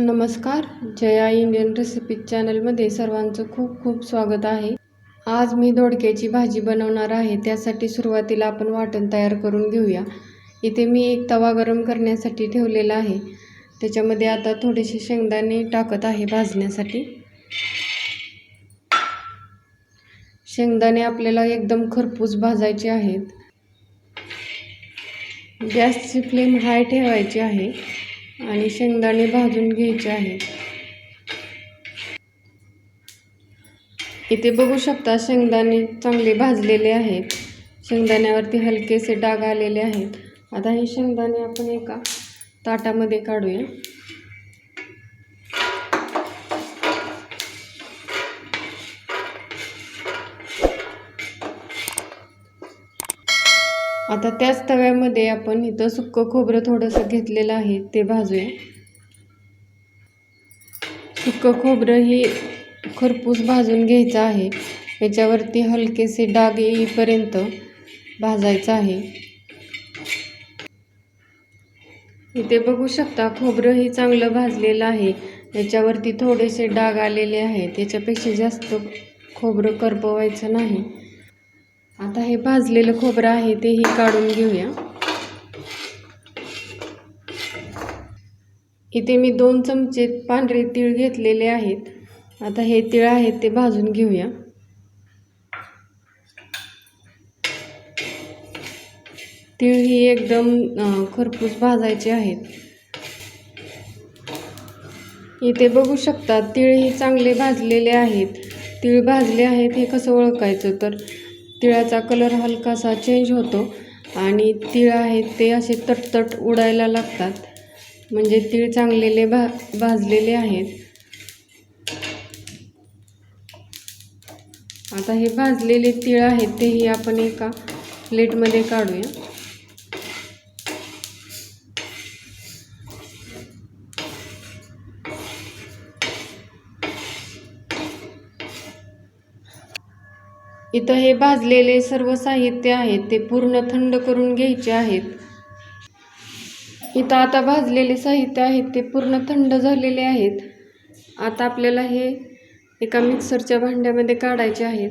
नमस्कार Jaya Indian recipe चॅनलमध्ये सर्वांचं खूप खूप स्वागत आहे. आज मी दोडक्याची भाजी बनवणार आहे त्यासाठी सुरुवातीला आपण वाटण तयार करून घेऊया. इथे मी एक तवा गरम करण्यासाठी ठेवलेला आहे. त्याच्यामध्ये आता थोडेसे शेंगदाणे टाकत आहे भाजण्यासाठी. शेंगदाणे आपल्याला एकदम खरपूस भाजायचे आहेत. गॅसची फ्लेम हाय ठेवायची आहे. आणि शेंगदाणे भाजून घ्यायचे आहेत इथे बघू शकता शेंगदाणे चांगले भाजलेले आहेत. शेंगदाण्यावरती हलकेसे डाग आलेले आहेत. आता हे शेंगदाणे आपण एका ताटामध्ये काढूया. आता त्याच तव्यामध्ये आपण इथं सुक्कं खोबरं थोडंसं घेतलेलं आहे ते भाजूया. सुक्कं खोबरं ही खरपूस भाजून घ्यायचं आहे. याच्यावरती हलकेसे डाग येईपर्यंत भाजायचं आहे. इथे बघू शकता खोबरं ही चांगलं भाजलेलं आहे. याच्यावरती थोडेसे डाग आलेले आहेत. याच्यापेक्षा जास्त खोबरं करपवायचं नाही. आता हे भाजलेलं खोबरं आहे तेही काढून घेऊया. इथे मी दोन चमचे पांढरे तीळ घेतलेले आहेत. आता हे तीळ आहेत ते भाजून घेऊया. तीळ ही एकदम खरपूस भाजायचे आहेत. इथे बघू शकता तीळ ही चांगले भाजलेले आहेत. तीळ भाजले आहेत हे कसं ओळखायचं तर? तिळाचा कलर हलकासा चेंज होतो आणि तीळ आहेत ते असे तटतट उडायला लागतात. म्हणजे तीळ चांगलेले भा भाजलेले आहेत. आता हे भाजलेले तीळ आहेत तेही आपण एका प्लेटमध्ये काढूया. इथं हे भाजलेले सर्व साहित्य आहेत ते पूर्ण थंड करून घ्यायचे आहेत. इथं आता भाजलेले साहित्य आहेत ते पूर्ण थंड झालेले आहेत. आता आपल्याला हे एका मिक्सरच्या भांड्यामध्ये काढायचे आहेत.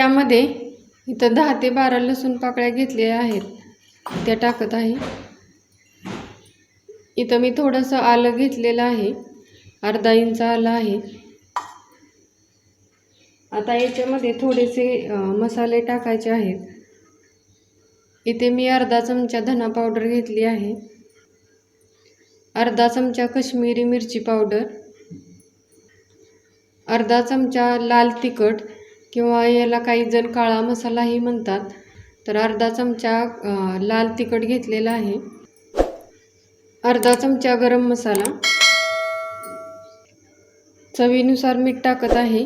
यामध्ये इथं दहा ते बारा लसूण पाकळ्या घेतलेल्या आहेत. त्या टाकत आहे. इथं मी थोडंसं आलं घेतलेलं आहे. अर्धा इंच आलं आहे. आता याच्यामध्ये थोडेसे मसाले टाकायचे आहेत. इथे मी अर्धा चमचा धना पावडर घेतली आहे. अर्धा चमचा कश्मीरी मिरची पावडर. अर्धा चमचा लाल तिखट. किंवा याला काही जण काळा मसालाही म्हणतात. तर अर्धा चमचा लाल तिखट घेतलेला आहे. अर्धा चमचा गरम मसाला. चवीनुसार मीठ टाकत आहे.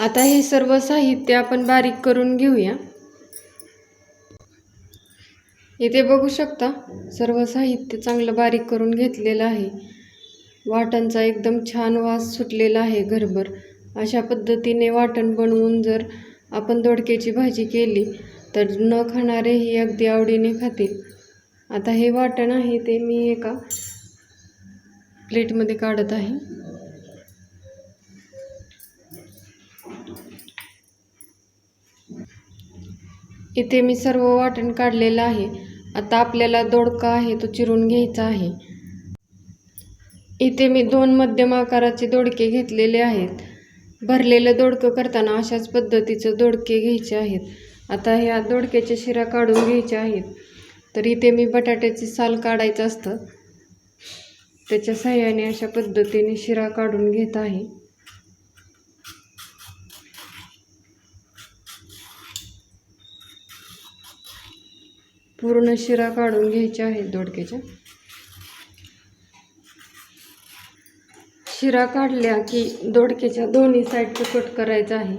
आता हे सर्व साहित्य आपण बारीक करून घेऊया. इथे बघू शकता सर्व साहित्य चांगलं बारीक करून घेतलेलं आहे. वाटणचा एकदम छान वास सुटलेला आहे घरभर. अशा पद्धतीने वाटण बनवून जर आपण दोडक्याची भाजी केली तर न खाणारेही अगदी आवडीने खातील. आता हे वाटण आहे ते मी एका प्लेटमध्ये काढत आहे. इथे मी सर्व वाटण काढलेलं आहे. आता आपल्याला दोडका आहे तो चिरून घ्यायचा आहे. इथे मी दोन मध्यम आकाराचे दोडके घेतलेले आहेत. भरलेलं दोडकं करताना अशाच पद्धतीचं दोडके घ्यायचे आहेत. आता ह्या दोडक्याच्या शिरा काढून घ्यायच्या आहेत. तर इथे मी बटाट्याची साल काढायचं असतं. त्याच्या सहाय्याने अशा पद्धतीने शिरा काढून घेत आहे. पूर्ण शिरा काढून घ्यायच्या आहेत दोडक्याच्या. शिरा काढल्या की दोडक्याच्या दोन्ही साईडचं कट करायचं आहे.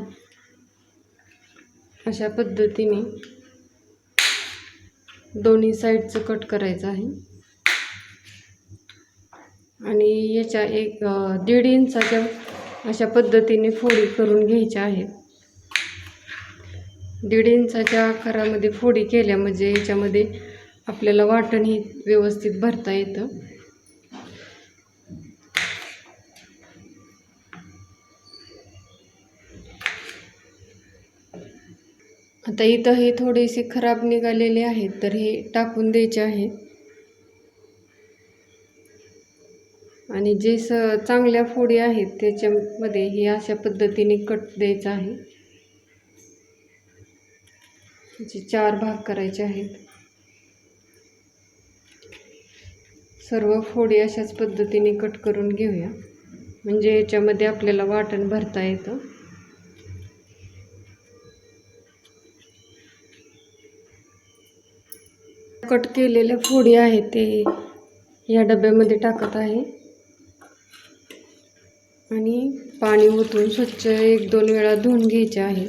अशा पद्धतीने दोन्ही साईडचं कट करायचं आहे. आणि याच्या एक दीड इंचाच्या अशा पद्धतीने फोडी करून घ्यायच्या आहेत दीड इंचाच्या आकारामध्ये फोडी केल्या म्हणजे याच्यामध्ये आपल्याला वाटण हे व्यवस्थित भरता येतं. आता इथं हे थोडेसे खराब निघालेले आहेत तर हे टाकून द्यायचे आहेत आणि जे स चांगल्या फोडी आहेत त्याच्यामध्ये हे अशा पद्धतीने कट द्यायचं आहे. त्याचे चार भाग करायचे आहेत. सर्व फोडी अशाच पद्धतीने कट करून घेऊया. म्हणजे याच्यामध्ये आपल्याला वाटण भरता येतं. कट केलेल्या फोडी आहेत ते या डब्यामध्ये टाकत आहे. आणि पाणी ओतून स्वच्छ एक दोन वेळा धुवून घ्यायचे आहे.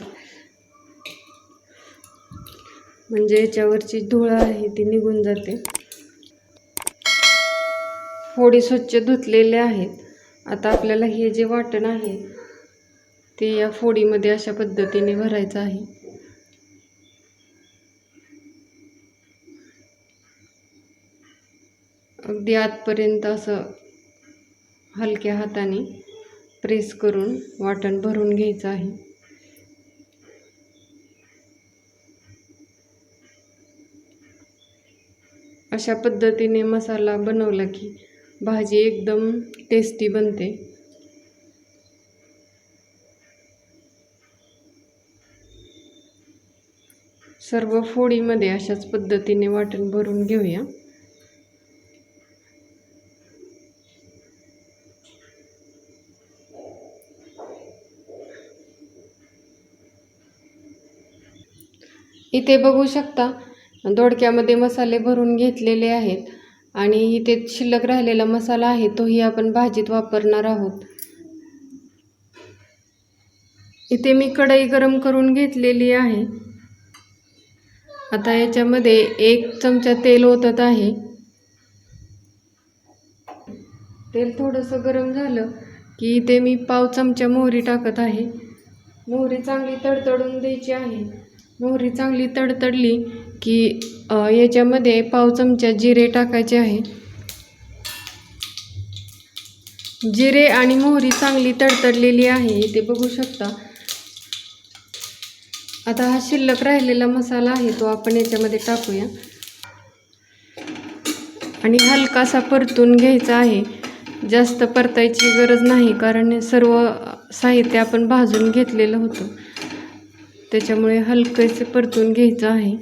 म्हणजे याच्यावरची धूळ आहे ती निघून जाते. फोडी स्वच्छ धुतलेले आहेत. आता आपल्याला हे जे वाटण आहे ते या फोडीमध्ये अशा पद्धतीने भरायचं आहे. अगदी आतपर्यंत असं हलक्या हाताने प्रेस करून वाटण भरून घ्यायचं आहे. अशा पद्धतीने मसाला बनवला की भाजी एकदम टेस्टी बनते. सर्व फोडीमध्ये अशाच पद्धतीने वाटण भरून घेऊया. इथे बघू शकता दोडक्यामध्ये मसाले भरून घेतलेले आहेत आणि इथे शिल्लक राहिलेला मसाला आहे तोही आपण भाजीत वापरणार आहोत. इथे मी कढई गरम करून घेतलेली आहे. आता याच्यामध्ये एक चमचा तेल ओतत आहे. तेल थोडंसं गरम झालं की इथे मी पाव चमचा मोहरी टाकत आहे. मोहरी चांगली तडतडून द्यायची आहे. मोहरी चांगली तडतडली की याच्यामध्ये पाव चमचा जिरे टाकायचे आहे. जिरे आणि मोहरी चांगली तडतडलेली आहे इथे बघू शकता. आता हा शिल्लक राहिलेला मसाला आहे तो आपण याच्यामध्ये टाकूया. आणि हलकासा परतून घ्यायचा आहे. जास्त परतायची गरज नाही कारण सर्व साहित्य आपण भाजून घेतलेलं होतं. त्याच्यामुळे हलकंसे परतून घ्यायचं आहे.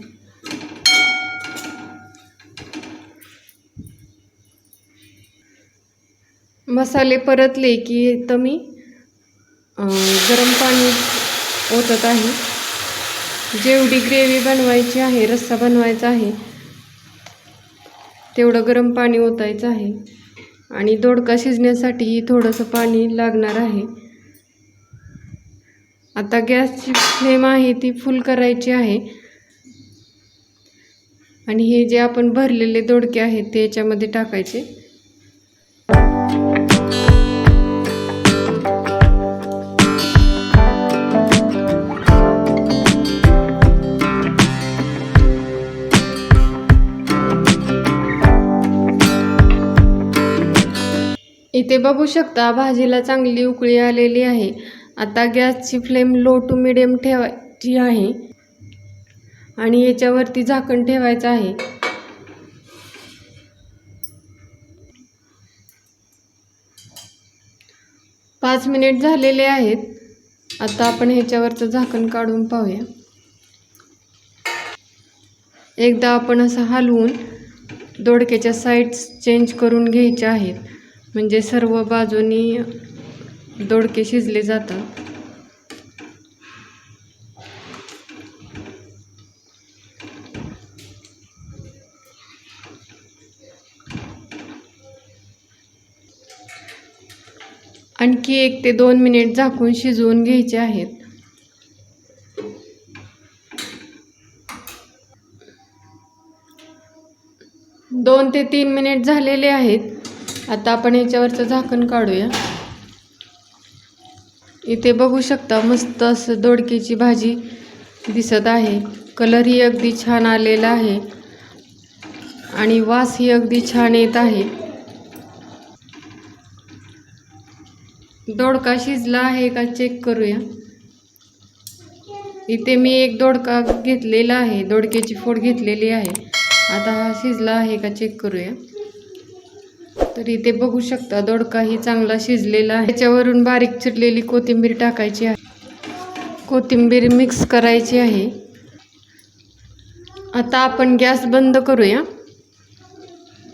मसाले परतले की तर मी गरम पाणी ओतत आहे. जेवढी ग्रेव्ही बनवायची आहे रस्सा बनवायचा आहे तेवढं गरम पाणी ओतायचं आहे. आणि दोडका शिजण्यासाठी थोडंसं पाणी लागणार आहे. आता गॅसची फ्लेम आहे ती फुल करायची आहे. आणि हे जे आपण भरलेले दोडके आहेत ते याच्यामध्ये टाकायचे. इथे बघू शकता भाजीला चांगली उकळी आलेली आहे. आता गॅसची फ्लेम लो टू मिडियम ठेवायची आहे. आणि याच्यावरती झाकण ठेवायचं आहे. पाच मिनिट झालेले आहेत. आता आपण ह्याच्यावरचं झाकण काढून पाहूया. एकदा आपण असं हलवून दोडक्याच्या साईड्स चेंज करून घ्यायच्या आहेत. म्हणजे सर्व बाजूनी दोडके शिजले जातात. आणखी एक ते दोन मिनिट झाकून शिजवून घ्यायचे आहेत. दोन ते तीन मिनिट झालेले आहेत. आता आपण याच्यावरचं झाकण काढूया. इथे बघू शकता मस्त असं दोडकीची भाजी दिसत आहे. कलरही अगदी छान आलेला आहे. आणि वासही अगदी छान येत आहे. दोडका शिजला आहे का चेक करूया. इथे मी एक दोडका घेतलेला आहे. दोडक्याची फोड घेतलेली आहे. आता हा शिजला आहे का चेक करूया. तर इथे बघू शकता. दोडकाही चांगला शिजलेला आहे. त्याच्यावरून बारीक चिरलेली कोथिंबीर टाकायची आहे. कोथिंबीर मिक्स करायची आहे. आता आपण गॅस बंद करूया.